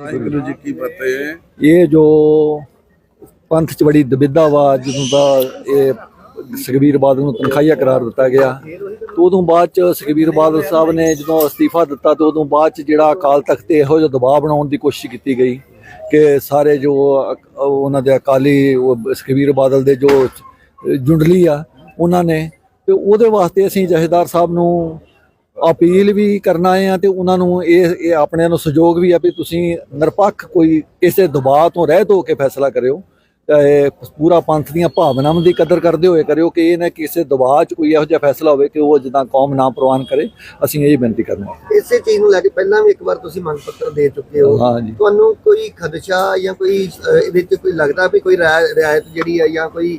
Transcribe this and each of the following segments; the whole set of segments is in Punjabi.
ਵਾਹਿਗੁਰੂ ਜੀ ਕੀ ਫਤਿਹ। ਇਹ ਜੋ ਪੰਥ ਚ ਬੜੀ ਦੁਬਿਧਾ ਵਾ ਜਦੋਂ ਦਾ ਇਹ ਸੁਖਬੀਰ ਬਾਦਲ ਨੂੰ ਤਨਖਾਹੀਆ ਕਰਾਰ ਦਿੱਤਾ ਗਿਆ। ਤੇ ਉਦੋਂ ਬਾਅਦ ਚ ਸੁਖਬੀਰ ਬਾਦਲ ਸਾਹਿਬ ਨੇ ਜਦੋਂ ਅਸਤੀਫਾ ਦਿੱਤਾ, ਤੇ ਉਦੋਂ ਬਾਅਦ ਚ ਜਿਹੜਾ ਅਕਾਲ ਤਖਤ ਤੇ ਇਹੋ ਜਿਹਾ ਦਬਾਅ ਬਣਾਉਣ ਦੀ ਕੋਸ਼ਿਸ਼ ਕੀਤੀ ਗਈ ਕਿ ਸਾਰੇ ਜੋ ਉਹਨਾਂ ਦੇ ਅਕਾਲੀ, ਉਹ ਸੁਖਬੀਰ ਬਾਦਲ ਦੇ ਜੋ, ਜੁੰਡਲੀ ਆ, ਉਹਨਾਂ ਨੇ ਤੇ ਉਹਦੇ ਵਾਸਤੇ ਅਸੀਂ ਜਹੇਦਾਰ ਸਾਹਿਬ ਨੂੰ ਅਪੀਲ ਵੀ ਕਰਨਾ ਆ ਤੇ ਉਹਨਾਂ ਨੂੰ ਇਹ ਇਹ ਆਪਣਿਆਂ ਨੂੰ ਸਹਿਯੋਗ ਵੀ ਆ ਵੀ ਤੁਸੀਂ ਨਿਰਪੱਖ ਕੋਈ ਕਿਸੇ ਦਬਾਅ ਤੋਂ ਰਹਿਤ ਹੋ ਕੇ ਫੈਸਲਾ ਕਰਿਓ। ਪੂਰਾ ਪੰਥ ਦੀਆਂ ਭਾਵਨਾਵਾਂ ਦੀ ਕਦਰ ਕਰਦੇ ਹੋਏ ਕਰਿਓ ਕਿ ਇਹ ਨਾ ਕਿਸੇ ਦਬਾਅ 'ਚ ਕੋਈ ਇਹੋ ਜਿਹਾ ਫੈਸਲਾ ਹੋਵੇ ਕਿ ਉਹ ਜਿੱਦਾਂ ਕੌਮ ਨਾ ਪ੍ਰਵਾਨ ਕਰੇ। ਅਸੀਂ ਇਹ ਬੇਨਤੀ ਕਰਨਾ ਇਸੇ ਚੀਜ਼ ਨੂੰ ਲੈ ਕੇ ਪਹਿਲਾਂ ਵੀ ਇੱਕ ਵਾਰ ਤੁਸੀਂ ਮੰਗ ਪੱਤਰ ਦੇ ਚੁੱਕੇ ਹੋ। ਤੁਹਾਨੂੰ ਕੋਈ ਖਦਸ਼ਾ ਜਾਂ ਕੋਈ ਇਹਦੇ ਵਿੱਚ ਕੋਈ ਲੱਗਦਾ ਵੀ ਕੋਈ ਰਿਆ- ਰਿਆਇਤ ਜਿਹੜੀ ਹੈ ਜਾਂ ਕੋਈ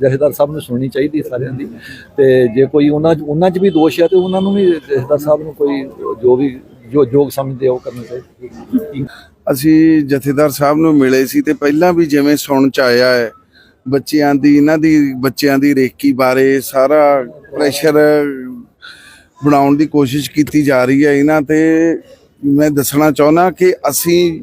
ਜਥੇਦਾਰ ਸਾਹਿਬ ਨੂੰ ਸੁਣਨੀ ਚਾਹੀਦੀ ਸਾਰਿਆਂ ਦੀ। ਤੇ ਜੇ ਕੋਈ ਉਹਨਾਂ 'ਚ ਉਹਨਾਂ 'ਚ ਵੀ ਦੋਸ਼ ਹੈ ਤੇ ਉਹਨਾਂ ਨੂੰ ਵੀ ਜਥੇਦਾਰ ਸਾਹਿਬ ਨੂੰ ਕੋਈ ਜੋ ਵੀ ਜੋ ਯੋਗ ਸਮਝਦੇ ਉਹ ਕਰਨਾ ਚਾਹੀਦਾ। ਅਸੀਂ ਜਥੇਦਾਰ ਸਾਹਿਬ ਨੂੰ ਮਿਲੇ ਸੀ ਤੇ ਪਹਿਲਾਂ ਵੀ ਜਿਵੇਂ ਸੁਣ ਚ ਆਇਆ ਹੈ, ਬੱਚਿਆਂ ਦੀ ਇਹਨਾਂ ਦੀ ਬੱਚਿਆਂ ਦੀ ਰੇਕੀ ਬਾਰੇ ਸਾਰਾ ਪ੍ਰੈਸ਼ਰ ਬਣਾਉਣ ਦੀ ਕੋਸ਼ਿਸ਼ ਕੀਤੀ ਜਾ ਰਹੀ ਹੈ। ਇਹਨਾਂ ਤੇ ਮੈਂ ਦੱਸਣਾ ਚਾਹੁੰਦਾ ਕਿ ਅਸੀਂ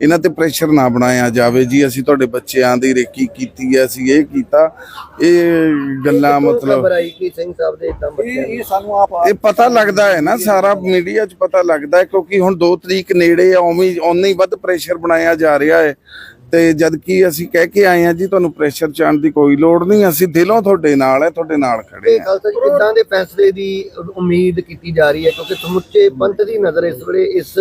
ਇਹਨਾਂ ਤੇ ਪ੍ਰੈਸ਼ਰ ਨਾ ਬਣਾਇਆ ਜਾਵੇ ਜੀ ਅਸੀਂ ਤੁਹਾਡੇ ਬੱਚਿਆਂ ਦੀ ਰੇਕੀ ਕੀਤੀ ਹੈ ਅਸੀਂ ਇਹ ਕੀਤਾ। ਇਹ ਗੱਲਾਂ ਮਤਲਬ ਖਬਰ ਆਈ ਕਿ ਸਿੰਘ ਸਾਹਿਬ ਦੇ ਇਦਾਂ ਬੱਚਿਆਂ ਨੂੰ ਸਾਨੂੰ ਆਪ ਇਹ ਪਤਾ ਲੱਗਦਾ ਹੈ ਨਾ ਸਾਰਾ ਮੀਡੀਆ 'ਚ ਪਤਾ ਲੱਗਦਾ ਹੈ ਕਿਉਂਕਿ ਹੁਣ 2 ਤਰੀਕ ਨੇੜੇ ਆ ਉਵੇਂ ਉਨਾ ਹੀ ਵੱਧ ਪ੍ਰੈਸ਼ਰ ਬਣਾਇਆ ਜਾ ਰਿਹਾ ਹੈ। ਤੇ ਜਦ ਕਿ ਅਸੀਂ ਕਹਿ ਕੇ ਆਏ ਆ ਜੀ ਤੁਹਾਨੂੰ ਪ੍ਰੈਸ਼ਰ ਚਾਣ ਦੀ ਕੋਈ ਲੋੜ ਨਹੀਂ ਅਸੀਂ ਦਿਲੋਂ ਤੁਹਾਡੇ ਨਾਲ ਹੈ ਤੁਹਾਡੇ ਨਾਲ ਖੜੇ ਇਹ ਆ ਖਾਲਸਾ ਜੀ ਕਿੱਦਾਂ ਦੇ ਫੈਸਲੇ ਦੀ ਉਮੀਦ ਕੀਤੀ ਜਾ ਰਹੀ ਹੈ? ਕਿਉਂਕਿ ਸਮੁੱਚੇ ਪੰਥ ਦੀ ਨਜ਼ਰ ਇਸ ਵੇਲੇ ਇਸ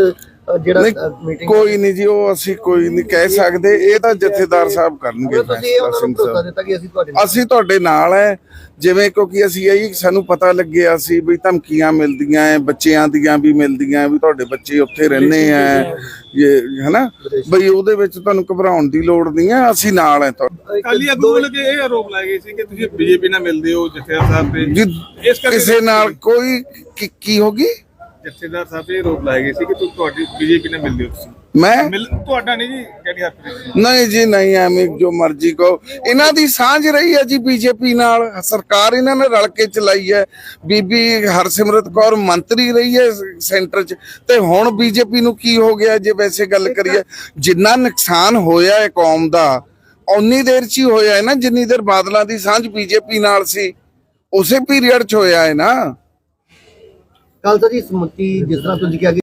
ਜਿਹੜਾ ਨਹੀਂ, ਮੀਟਿੰਗ ਕੋਈ ਨਹੀਂ ਜੀ ਉਹ ਅਸੀਂ ਕੋਈ ਨਹੀਂ ਕਹਿ ਸਕਦੇ। ਇਹ ਤਾਂ ਜਥੇਦਾਰ ਸਾਹਿਬ ਕਰਨਗੇ ਤੁਸੀਂ ਉਹਨਾਂ ਨੂੰ ਭਰੋਸਾ ਦਿੱਤਾ ਕਿ ਅਸੀਂ ਤੁਹਾਡੇ ਨਾਲ ਅਸੀਂ ਤੁਹਾਡੇ ਨਾਲ ਹੈ ਜਿਵੇਂ ਕਿਉਂਕਿ ਅਸੀਂ ਇਹੀ ਸਾਨੂੰ ਪਤਾ ਲੱਗਿਆ ਸੀ ਵੀ ਧਮਕੀਆਂ ਮਿਲਦੀਆਂ ਐ ਬੱਚਿਆਂ ਦੀਆਂ ਵੀ ਮਿਲਦੀਆਂ ਵੀ ਤੁਹਾਡੇ ਬੱਚੇ ਉੱਥੇ ਰਹਿੰਦੇ ਆ ਇਹ ਹੈਨਾ? ਬਈ ਉਹਦੇ ਵਿੱਚ ਤੁਹਾਨੂੰ ਘਬਰਾਉਣ ਦੀ ਲੋੜ ਨਹੀਂ ਹੈ ਅਸੀਂ ਨਾਲ ਹੈ ਤੁਹਾਡੇ ਕਾਲੀ ਵੱਲੋਂ ਕਿ ਇਹ ਆਰੋਪ ਲਾਏ ਗਏ ਸੀ ਕਿ ਤੁਸੀਂ ਬੀਜੇਪੀ ਨਾਲ ਮਿਲਦੇ ਹੋ ਜਥੇਦਾਰ ਸਾਹਿਬ ਤੇ? ਇਸ ਕਰਕੇ ਕਿਸੇ ਨਾਲ ਕੋਈ ਕੀ- ਕੀ ਹੋਗੀ ਜਥੇਦਾਰ ਸਾਹਿਬ ਇਹ ਆਰੋਪ ਲਾਏ ਗਏ ਸੀ ਕਿ ਤੁਸੀਂ ਤੁਹਾਡੀ ਬੀਜੇਪੀ ਨਾਲ ਮਿਲਦੇ ਹੋ ਤੁਸੀਂ। ਮੈਂ? ਮਿਲ ਤੁਹਾਡਾ ਨਹੀਂ ਜੀ ਕਹਿੰਦੀ ਹੱਥ ਵਿੱਚ? ਨਹੀਂ ਜੀ ਨਹੀਂ ਐਵੇਂ ਜੋ ਮਰਜ਼ੀ ਕਹੋ। ਇਹਨਾਂ ਦੀ ਸਾਂਝ ਰਹੀ ਹੈ ਜੀ ਬੀਜੇਪੀ ਨਾਲ। ਸਰਕਾਰ ਇਹਨਾਂ ਨੇ ਰਲ ਕੇ ਚਲਾਈ ਹੈ। ਬੀਬੀ ਹਰਸਿਮਰਤ ਕੌਰ ਮੰਤਰੀ ਰਹੀ ਹੈ ਸੈਂਟਰ 'ਚ। ਤੇ ਹੁਣ ਬੀਜੇਪੀ ਨੂੰ ਕੀ ਹੋ ਗਿਆ ਜੇ ਵੈਸੇ ਗੱਲ ਕਰੀਏ? ਜਿੰਨਾ ਨੁਕਸਾਨ ਹੋਇਆ ਹੈ ਕੌਮ ਦਾ ਉਨੀ ਦੇਰ 'ਚ ਹੀ ਹੋਇਆ ਹੈ ਨਾ ਜਿੰਨੀ ਦੇਰ ਬਾਦਲਾਂ ਦੀ ਸਾਂਝ ਬੀਜੇਪੀ ਨਾਲ ਸੀ ਉਸੇ ਪੀਰੀਅਡ 'ਚ ਹੋਇਆ ਹੈ ਨਾ। ਕੱਲ ਤਾਂ ਜੀ ਸਮੁੱਚੀ ਜਿਸ ਤਰ੍ਹਾਂ ਤੁਸੀਂ ਕਿਹਾ ਕਿ